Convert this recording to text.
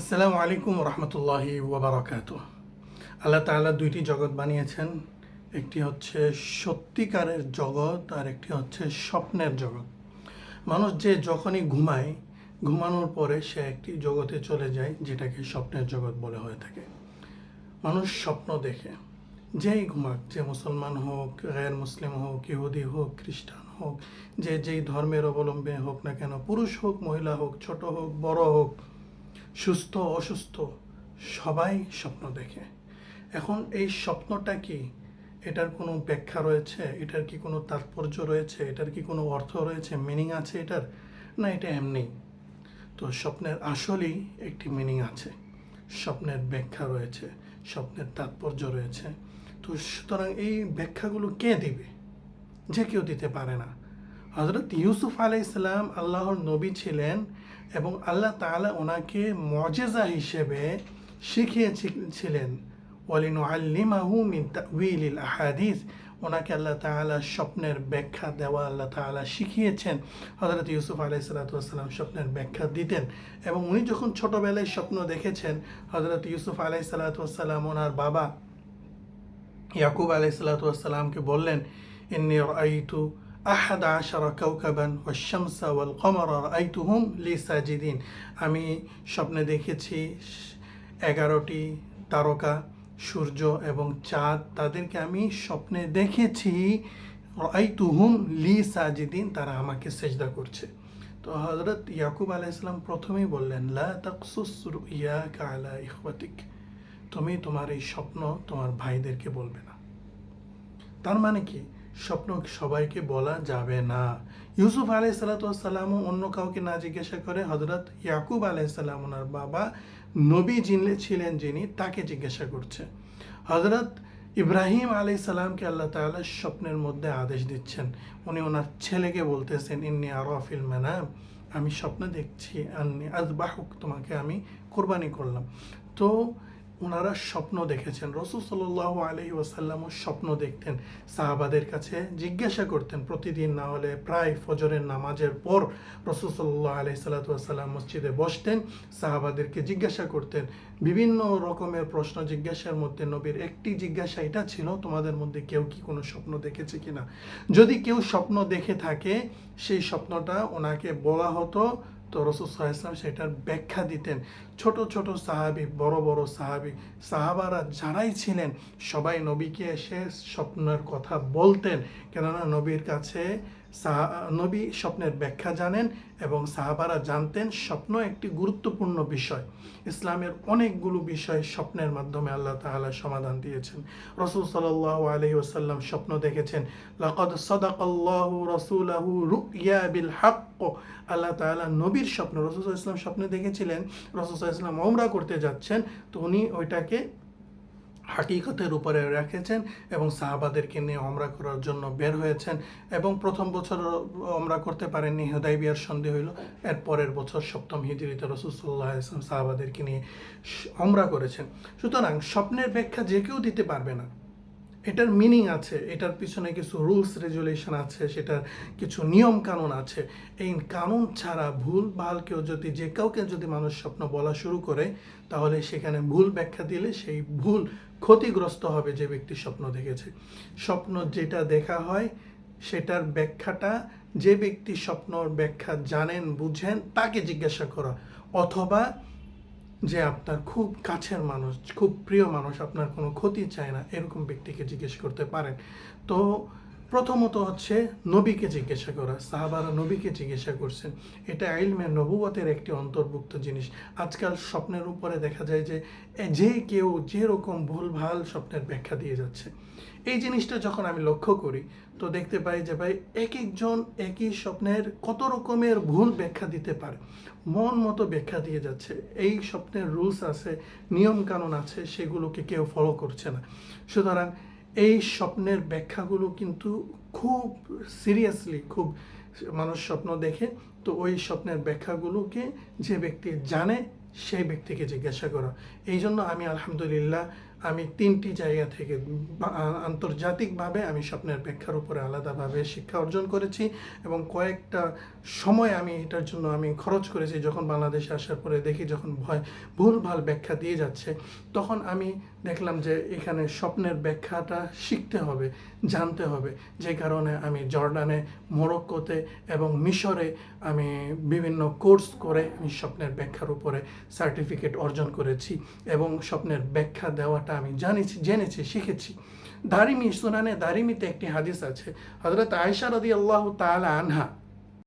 আসসালামু আলাইকুম রহমতুল্লাহি ওবরাকাত আল্লাহ তাআলা দুইটি জগৎ বানিয়েছেন, একটি হচ্ছে সত্যিকারের জগৎ আর একটি হচ্ছে স্বপ্নের জগৎ। মানুষ যে যখনই ঘুমায়, ঘুমানোর পরে সে একটি জগতে চলে যায়, যেটাকে স্বপ্নের জগৎ বলে হয়ে থাকে। মানুষ স্বপ্ন দেখে, যেই ঘুমাক, যে মুসলমান হোক গ্যার মুসলিম হোক, ইহুদি হোক, খ্রিস্টান হোক, যে যেই ধর্মের অবলম্বী হোক না কেন, পুরুষ হোক, মহিলা হোক, ছোট হোক, বড় হোক সুস্থ, অসুস্থ, সবাই স্বপ্ন দেখে। এখন এই স্বপ্নটা কি? এটার কোনো ব্যাখ্যা রয়েছে? এটার কি কোনো তাৎপর্য রয়েছে? এটার কি কোনো অর্থ রয়েছে? মিনিং আছে এটার? না, এটা এমনি। তো স্বপ্নের আসলেই একটি মিনিং আছে। স্বপ্নের ব্যাখ্যা রয়েছে, স্বপ্নের তাৎপর্য রয়েছে। তো সুতরাং এই ব্যাখ্যাগুলো কে দিবে? যে কেউ দিতে পারে না। হজরত ইউসুফ আলাই ইসলাম আল্লাহর নবী ছিলেন। এবং আল্লাহ তাআলা ওনাকে মজেজা হিসেবে শিখিয়েছিলেন। ওয়ালিনু আল্লিমাহু মিন আহাদিস। ওনাকে আল্লাহ তাআলা স্বপ্নের ব্যাখ্যা দেওয়া আল্লাহ তাআলা শিখিয়েছেন। হজরত ইউসুফ আলাই সালাতাম স্বপ্নের ব্যাখ্যা দিতেন এবং উনি যখন ছোটবেলায় স্বপ্ন দেখেছেন হজরত ইউসুফ আলাই সালাতাম ওনার বাবা ইয়াকুব আলাই সালাতামকে বললেন, ইন্নি রাইতু আহাদ আশারা কাউকাবান ও শামসা ওয়াল কমর আইতুহুম লি সাজিদিন আমি স্বপ্নে দেখেছি এগারোটি তারকা, সূর্য এবং চাঁদ। তাদেরকে আমি স্বপ্নে দেখেছি আইতুহুম লি সাজিদিন তারা আমাকে সেজদা করছে। তো হজরত ইয়াকুব আলাইসালাম প্রথমেই বললেন, লা ইখওয়াতিক। তুমি তোমার এই স্বপ্ন তোমার ভাইদেরকে বলবে না। তার মানে কি? স্বপ্ন সবাইকে বলা যাবে না। ইউসুফ আলাই সালাতামও অন্য কাউকে না জিজ্ঞাসা করে হজরত ইয়াকুব আলাইসাল্লাম ওনার বাবা নবী যিনি ছিলেন যিনি তাকে জিজ্ঞাসা করছে। হজরত ইব্রাহিম আলাই সালামকে আল্লাহ তাআলা স্বপ্নের মধ্যে আদেশ দিচ্ছেন। উনি ওনার ছেলেকে বলতেছেন, ইন্নি আরফিল মানাম, আমি স্বপ্ন দেখছি, আন্নি আজবাহুক তোমাকে আমি কোরবানি করলাম। তো ওনারা স্বপ্ন দেখেছেন। রসুল সাল্লাহ আলহি ওয়াসাল্লামও স্বপ্ন দেখতেন। সাহাবাদের কাছে জিজ্ঞাসা করতেন, প্রতিদিন না হলে প্রায় ফজরের নামাজের পর রসুল সাল্লাহ আলহি সাল্লাতাম মসজিদে বসতেন। সাহাবাদেরকে জিজ্ঞাসা করতেন, বিভিন্ন রকমের প্রশ্ন জিজ্ঞাসার মধ্যে নবীর একটি জিজ্ঞাসা এটা ছিল, তোমাদের মধ্যে কেউ কি কোনো স্বপ্ন দেখেছে কিনা? যদি কেউ স্বপ্ন দেখে থাকে, সেই স্বপ্নটা ওনাকে বলা হতো তো রসুল সাল্লাম সেটার ব্যাখ্যা দিতেন। ছোট ছোট সাহাবি, বড় বড় সাহাবি, সাহাবারা যারাই ছিলেন, সবাই নবীকে এসে স্বপ্নের কথা বলতেন। কেননা নবীর কাছে নবী স্বপ্নের ব্যাখ্যা জানেন এবং সাহাবারা জানতেন স্বপ্ন একটি গুরুত্বপূর্ণ বিষয়। ইসলামের অনেকগুলো বিষয় স্বপ্নের মাধ্যমে আল্লাহ তাআলা সমাধান দিয়েছেন। রসুল সাল্লাহ আলহি ওসাল্লাম স্বপ্ন দেখেছেন, লাকদ সদাকাল্লাহু রসুলাহু রুইয়া বিল হাক্ক আল্লাহ তাআলা নবীর স্বপ্ন, রসুল ইসলাম স্বপ্নে দেখেছিলেন, রসুল ইসলাম ওমরা করতে যাচ্ছেন, তো উনি ওইটাকে হাকিকতের উপরে রেখেছেন এবং সাহাবাদেরকে নিয়ে অমরা করার জন্য বের হয়েছেন এবং প্রথম বছর অমরা করতে পারেননি হেদাই বিয়ার সন্ধি হইল। এর পরের বছর সপ্তম হিজড়িতে রসুল্লাহ ইসলাম সাহাবাদেরকে নিয়ে অমরা করেছেন। সুতরাং স্বপ্নের ব্যাখ্যা যে কেউ দিতে পারবে না। এটার মিনিং আছে, এটার পিছনে কিছু রুলস রেগুলেশন আছে, সেটার কিছু নিয়ম কানুন আছে। এই কানুন ছাড়া ভুল ভালো কেউ যদি, যে কাউকে যদি মানুষ স্বপ্ন বলা শুরু করে, তাহলে সেখানে ভুল ব্যাখ্যা দিলে সেই ভুল ক্ষতিগ্রস্ত হবে যে ব্যক্তি স্বপ্ন দেখেছে। স্বপ্ন যেটা দেখা হয়, সেটার ব্যাখ্যাটা যে ব্যক্তি স্বপ্নর ব্যাখ্যা জানেন, বুঝেন, তাকে জিজ্ঞাসা করা। অথবা যে আপনার খুব কাছের মানুষ, খুব প্রিয় মানুষ, আপনার কোনো ক্ষতি চায় না, এরকম ব্যক্তিকে জিজ্ঞেস করতে পারেন। তো প্রথমত হচ্ছে নবীকে জিজ্ঞাসা করা, সাহাবারা নবীকে জিজ্ঞাসা করছেন। এটা আইলমে নবুয়তের একটি অন্তর্ভুক্ত জিনিস। আজকাল স্বপ্নের উপরে দেখা যায় যে যে কেউ যেরকম ভুলভাল স্বপ্নের ব্যাখ্যা দিয়ে যাচ্ছে। এই জিনিসটা যখন আমি লক্ষ্য করি, তো দেখতে পাই যে ভাই এক একজন একই স্বপ্নের কত রকমের ভুল ব্যাখ্যা দিতে পারে। মন মতো ব্যাখ্যা দিয়ে যাচ্ছে। এই স্বপ্নের রুলস আছে নিয়ম কানুন আছে, সেগুলোকে কেউ ফলো করছে না। সুতরাং এই স্বপ্নের ব্যাখ্যাগুলো কিন্তু খুব সিরিয়াসলি খুব মানুষ স্বপ্ন দেখে, তো ওই স্বপ্নের ব্যাখ্যাগুলোকে যে ব্যক্তি জানে, সেই ব্যক্তিকে জিজ্ঞাসা করা। এই জন্য আমি আলহামদুলিল্লাহ আমি তিনটি জায়গা থেকে আন্তর্জাতিকভাবে আমি স্বপ্নের ব্যাখ্যার উপরে আলাদাভাবে শিক্ষা অর্জন করেছি এবং কয়েকটা সময় আমি এটার জন্য আমি খরচ করেছি যখন বাংলাদেশে আসার পরে দেখি যখন ভয়, ভুলভাল ব্যাখ্যা দিয়ে যাচ্ছে, তখন আমি দেখলাম যে এখানে স্বপ্নের ব্যাখ্যাটা শিখতে হবে, জানতে হবে। যে কারণে আমি জর্ডানে, মরক্কোতে এবং মিশরে আমি বিভিন্ন কোর্স করে আমি স্বপ্নের ব্যাখ্যার উপরে সার্টিফিকেট অর্জন করেছি এবং স্বপ্নের ব্যাখ্যা দেওয়াটা আমি জানিছি, জেনেছি, শিখেছি। দারিমি সুনানে দারিমিতে একটি হাদিস আছে হজরত আয়সা রদি আল্লাহ তালা আনহা।